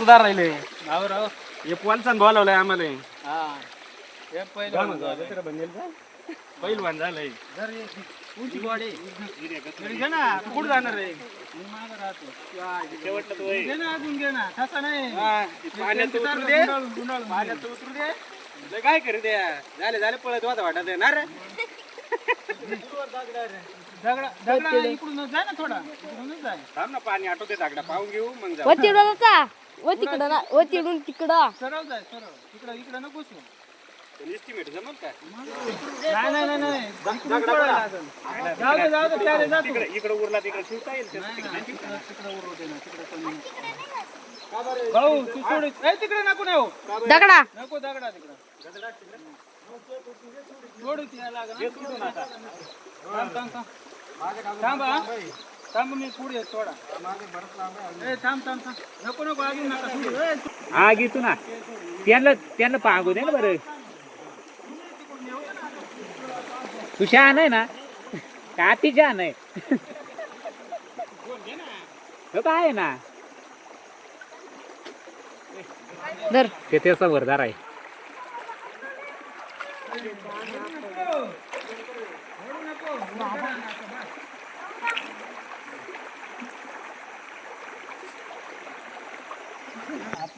सुधार राहिले. राव राव. हे पोलचान बोलावलंय आम्हाला. हा. हे पहिलं? पहिलवान झालंय. बॉडी घे ना तू कुठं जाणार रे मागं राहतो. शेवटला तो आहे. घे ना अजून घे ना. तसा नाही. हा, पाण्यात उतरू दे? गुंडाळून- गुंडाळून घे. पाण्यात उतरू दे? लय काय करू दे? झाले झाले पळत होता वाटत आहे ना रे? दगडा दगडा इकडूनच जाय ना थोडा. इकडूनच जाय थांब ना पाणी आटवते दागडा. पाहून घेऊ मग जा व तिकडं ना व तिकडून तिकडं. सरळ जाय सरळ. तिकडं इकडं नको. एस्टिमेट जमल का नाही नाही नाही नाही. इकडून पळायला लागेल. जाऊ दे जाऊ दे त्याला जा तू. इकडे इकडे उरला तिकडे शिवता येईल. नाही, तिकडे नाही, तिकडं तिकडं उरवू दे ना, तिकडं कमी नको. भाऊ तू सोड ए, तिकडे नको नाही हो दगडा. नको दगडा तिकडं. सोड ती लागेल ना. थांब थांब थांब. थांब हा. थांब मी पुढे येतो थोडा ए थांब थांब थांब. नको नको अजून नका सोडू. ए, हा घेतो ना. त्यांना त्यांना पांगू दे ना बरं? तू शहाण आहे ना? का ती शहाण आहे? हो काय आहे ना? धर. ते त्याचा वरदार आहे.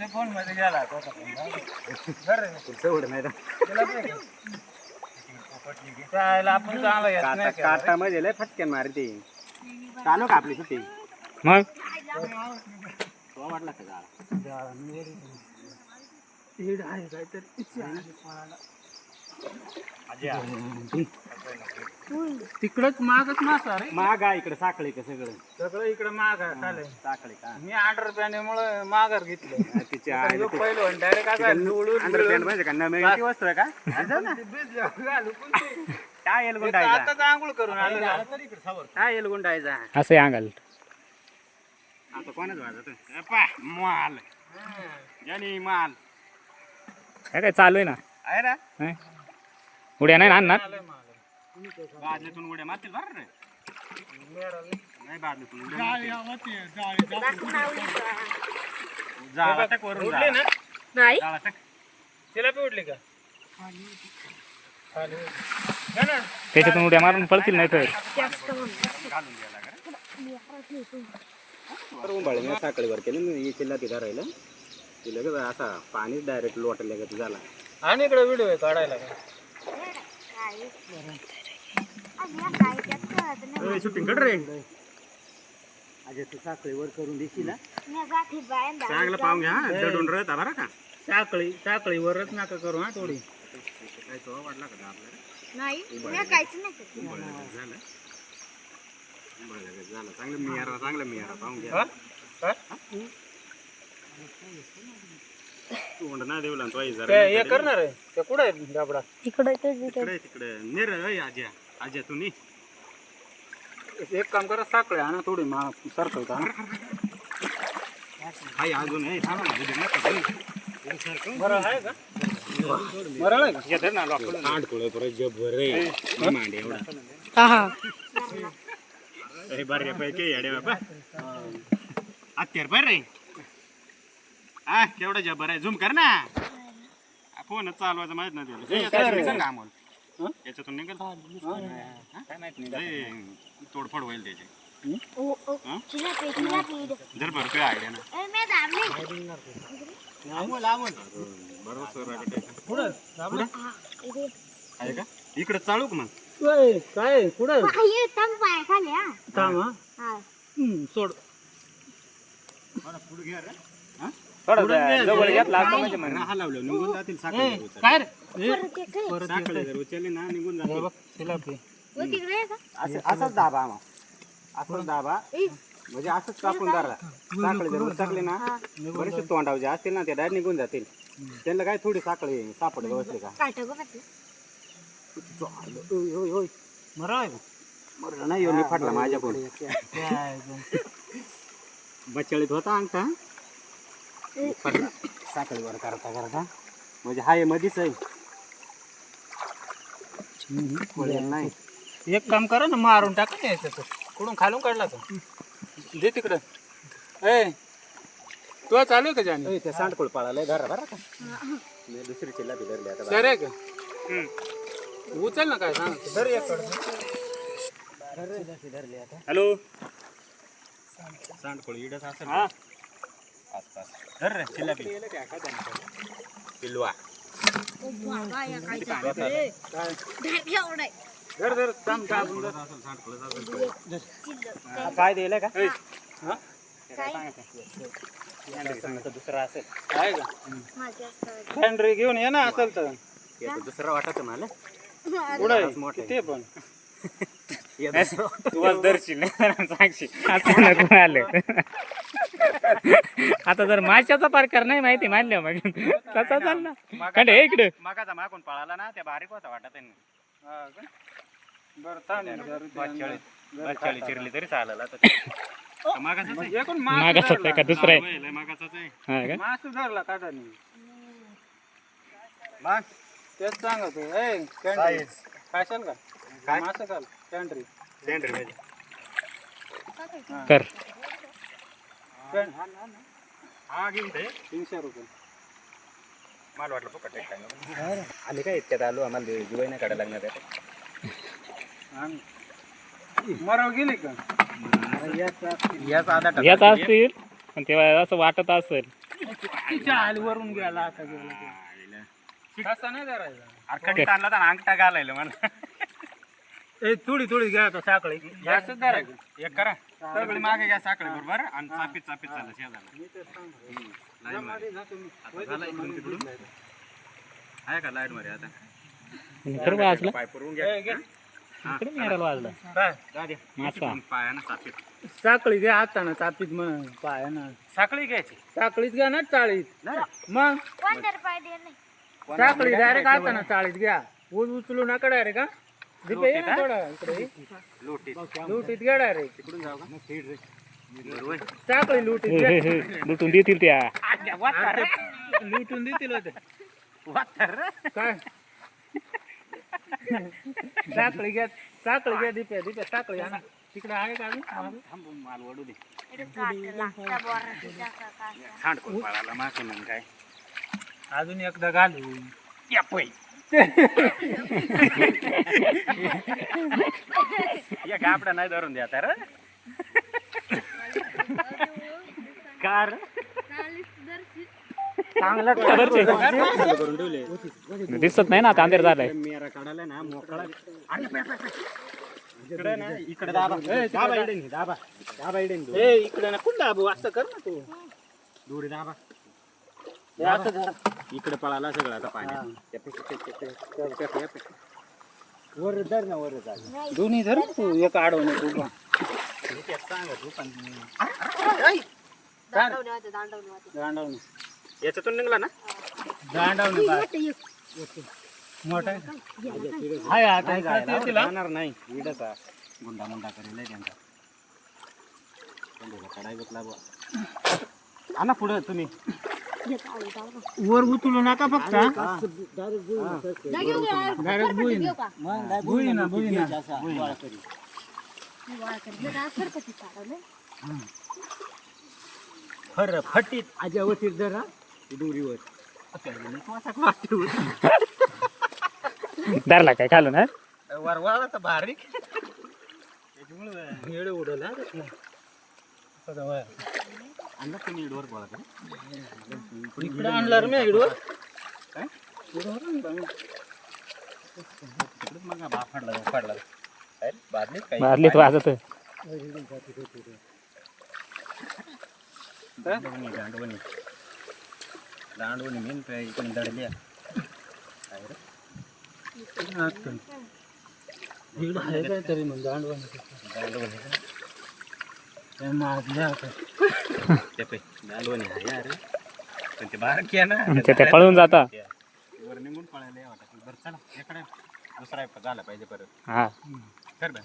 आपल्या फोनमध्ये गेला तो आता फोन. धर रे. एवढं नाही तुला बघ. त्याला आपण चांगला येत काटा नाही केला रे. काटा मध्ये लय फटक्यान मारते. चालू का आपली सुट्टी? मग? तो वाटला का. तिकडच मागच मासा रे. माग आहे इकडे साखळी का सगळं? सगळं इकडे माग आहे साखळी का? मी अंडर पॅन्टमुळे माघार घेतलं. का? नमेची वस्त्र आहे का? जाऊ ना. काय येल गुंडायचा? आताच आंघोळ करून आलं काय येल गुंडायचा? असं अंगाल. आता कोणाच वाजत पा माल. जानी माल. काय काय चालू आहे ना? आहे ना? हं? उड्या नाही ना आणणार? बादलीतून उड्या मारतील बरं रे. नाही बादलीतून. जाळा टाक वरून उडली ना? नाही. जाळा टाक तिला बी उडली का? त्याच्यातून उड्या मारून पळतील नाही तर तर उंबाळे मी साखळीवर केलं मी हे राहिलं तिला का असा पाणी डायरेक्ट लोटायला गती झाला. आणि इकडे व्हिडिओ आहे काढायला. का शूटिंग कर रे. अजय तू साखळीवर करून देशील ना. चांगलं पाहून घ्या हा दडून राहता बरं का? साखळी साखळीवरच नका करू हा थोडी. काय तो वाटला का आपल्याला? नाही मी काहीच नाही. उंबाळ्यागत झालं. चांगलं मियारा चांगलं मियारा पाहून? घ्या. हा? तोंड ना देऊ लागतो आई ते जरा हे करणार आहे. ते कुठं आहे इकडे तिकडे तिकडे. निर आज्या. आज्या तू नी. एक काम करा साखळी आणा थोडी मा सरकव का हाय अजून हे थांबा ना उद्या नका आहे का? बरं आहे का? या धर ना लॉक करून आठ कुळे परत जबर रे. मांडे एवढा. हा हा. हे बरे पैकी येडे बाबा. हत्यार बर रे. हा केवढा जबर आहे. झूम कर ना. फोन चालवायचं माहीत नाही त्याला. निघल का अमोल याच्यातून निघल? काय माहीत नाही. तोडफोड होईल त्याची. जर काय आयडिया ना. बरोबर आहे. का? इकडे चालू का मग? ओय, काय कुठं? खाली थांब हा. हम्म, सोड. पुढे घ्या रे थोडं जवळ घेतला असता म्हणजे मग. हा लावलं निघून जातील ए, साखळी. काय रे? ए, साखळी जर उचलली ना निघून जातील. असं असंच दाबा मग असंच दाबा. म्हणजे असंच कापून धरा साखळी जर उचकली ना बरेचसे तोंडाव जे असतील ना ते डायरेक्ट निघून जातील. त्यांना काय थोडी साखळी सापड बसली का? मरलं नाही येऊन फाटला माझ्याकडून. बचाळीत होता अंगठा. फाटला. साखळीवर करता करता. म्हणजे हाय मधीच आहे. नाही. एक काम करा ना मारून टाका ना याच्यात. कुठून खालून काढला का दे तिकडं. ए तू चालू आहे का जाणे? ते सांडकोळ पळालंय धरा बरं का? मी दुसरी चिल्ला बी धरली आता सर आहे का? उचल ना काय सांग. हॅलो. सांडकोळ इडच असेल हा. आसपास. धर रे चिल्ला बी पिलवा बाबा या काय एवढं आहे. धर धर थांब थांब. काय दिलं का? काय दुसरा असेल आहे का? घेऊन ये ना असेल तर. दुसरा वाटत मला. पुढे मोठं आहे. ते पण? तू आज दर्शील सांगशील. असं नको आलं. आता जर माशाचा प्रकार नाही माहिती मानलं मग. तसा चाल ना खंड हे इकडे. मागाचा मागून पळाला ना त्या बारीक होता वाटत आहे. हा का? बरं बादशाळी चिरली तरी चालेल आता. मागाचाच आहे. एकूण मास मागाचा आहे का दुसरा आहे? लय मागाचाच आहे. हा का? मास धरला काटा मग तेच सांगत. ए कॅन्ट्री खाशाल का? काय? मास खाल कॅन्ट्री सेंटरमध्ये कर. हा. घेऊन ते तीनशे रुपये. मला वाटलं फुकट आहे काय. आले काय इतक्यात आलो? आम्हाला जुवाई नाही काढायला लागणार आहे. आणि मराव गेली का? याच असतील पण तेव्हा असं वाटत असेल. तिच्या आलीवरून गेला आता गेला. तसा नाही करायचा. आणला तर अंगठा घालायला मला ए थोडी थोडी घ्या आता साखळी. जास्त एक करा. सगळी मागे घ्या साखळी बरोबर. आणि चापीत चापीत चाललं शेजारला लाईन मध्ये. आता झालं इकडून तिकडून. आहे का लाइटमध्ये आता? इकडे वाजलं. पाय पुरवून घ्या. इकडे वाजलं. मासा. पायानं साखळी घ्या आता ना चापीत मग पाय ना. साखळी घ्यायची. साखळीत घ्या ना चाळीत. मग? साखळी डायरेक्ट आता ना चाळीत घ्या. ऊस उचलू नका डायरेक्ट का ना लोटीत. लुटीत घ्या डायरेक्ट तिकडून जाऊ का? हे, हे, हे, लुटून देतील त्या. लुटून देतील होते. काय? घ्या घ्या दिप्या दिप्या आणा. तिकडे आहे का अजून? थांबून माल वडू दे. सांडकोळ पळाला काय. अजून एकदा घालू या पै. या गाबडा नाही धरून द्या तर कार चांगला दिसत नाही ना तांदेर झालंय. मेरा काढायला ना मोकळा. इकडे ना इकडे दाबा. दाबा. इडेन दाबा. दाबा इडेन ए इकडे ना कुठं दाबू? असं कर ना तू. दोरी दाबा. हे असं. इकडे पळाला सगळं आता पाण्यात वर धर ना वर दोन्ही धर ना तू एक आडवणे तू पण. दांडवणे होते, दांडवणे होते. दांडवणे. याच्यातून निघला ना? दांडवणे मोठा हाय आता इकडे येतील हा. जाणार नाही. इडचा गुंडा मुंडा करेल आहे त्यांचा. कडाई घेतला आणा पुढे तुम्ही. वर उचलू नका फक्त. डायरेक्ट ना बुई ना मी गोळा करते. जरा असं कधी काढवलं? खर फटीत आजावतीत जरा दोरीवर धरला काय खालून हा वरवाळा तर बारीक हा. आणला इडवर गोळा इकडे आणला रे मी इकडं काय? इकडं आणला मी. तिकडेच मग बा फाडला फाडला काय रे? बादलीत काय मारलीत वाजत दांडवणी दांडवणी दांडवणी मेन काय इकडून दडल्या आहे काहीतरी मग दांडवण दांडवणी मागल्या आता ते पे दांडवणी आहे यार पण ते बारकी आहे ना ते ते पळून जाता वर निघून पळायला वाटत बरं चला इकडे दुसरा एक झाला पाहिजे परत हा कर बरं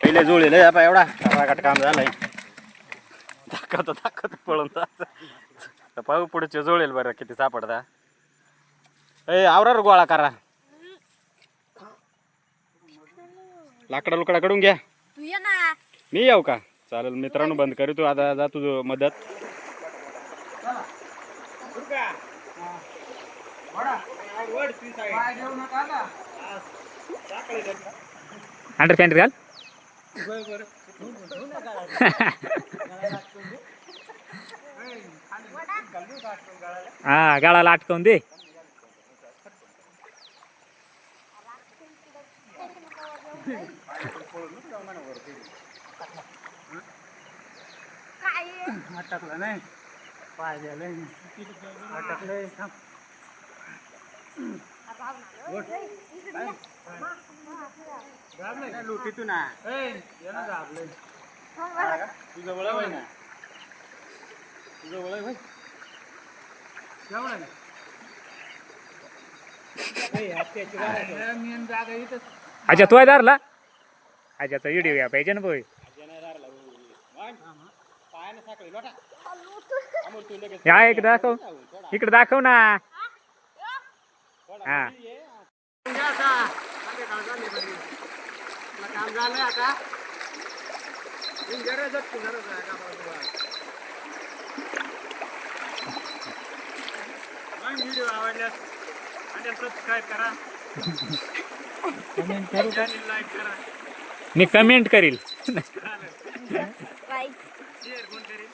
पहिले जुळेल एवढा काम झालंय दाखवत दाखवत पळून. तर पाहू पुढचे जुळेल बरं किती सापडता. ए आवरा गोळा करा. लाकडा लुकडा कडून घ्या. तू ये ना. मी येऊ का? चालेल मित्रांनो बंद करू तू. आता जा तुझं मदत. वडा पाय देऊ नका आता अंडर पॅन्ट घाल बरं. हा गाळाला अटकवून दे अटकलं नाही पाय द्यायला अटकलंय थांब. काय लुटीतून आ. ए, ये ना दाबलंय. तुझं ना. अच्छा तू आहे दारला आज्याचा व्हिडिओ घ्या पाहिजे ना बोय पायानं साखळी लोटा. अमोल तू लगेच या एक दाखव इकडे दाखव ना हा. झाली आता व्हिडिओ आवडल्यास आणि सबस्क्राईब करा चॅनल लाईक करा मी कमेंट करील. बाई शेअर कोण करेल?